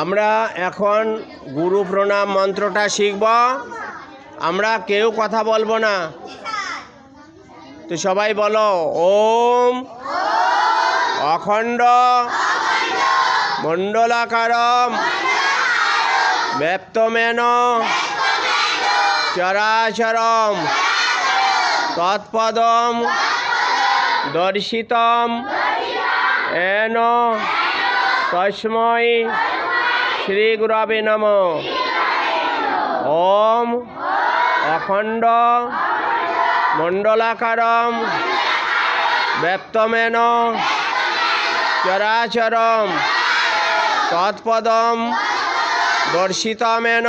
আমরা এখন গুরু প্রণাম মন্ত্রটা শিখব। আমরা কেউ কথা বলব না। তো সবাই বলো, ওম অখণ্ড মণ্ডলাকারম ব্যপ্তমেন চরাচরম তৎপদম দর্শিতম এন তস্মৈ শ্রী গুরবে নম। ওম অখণ্ড মণ্ডলাকারম ব্যপ্তমেন চরাচরম তৎপদম দর্শিতমেন।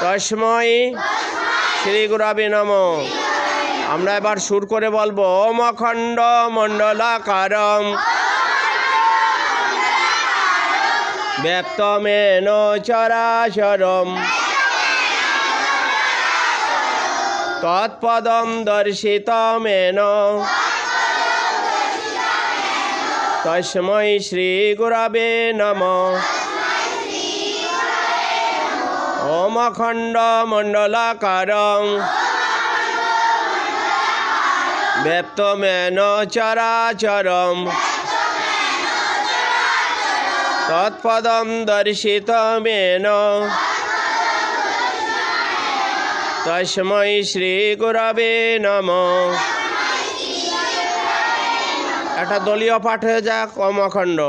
তস্মৈ শ্রী গুরবে নম। আমরা এবার সুর করে বলব, ওম অখণ্ড মণ্ডলাকারম ব্যপ্তমেন চরাচরম তৎপদম দর্শিতমেন তস্मै শ্রী গুরবে নম। ওম অখণ্ড মণ্ডলাকারম ব্যপ্তমেন চরাচরম তৎপদম দর্শিতমেন তস্मै শ্রী গুরবে নম। একটা দলীয় পাঠ হয়ে যাক অমখণ্ড।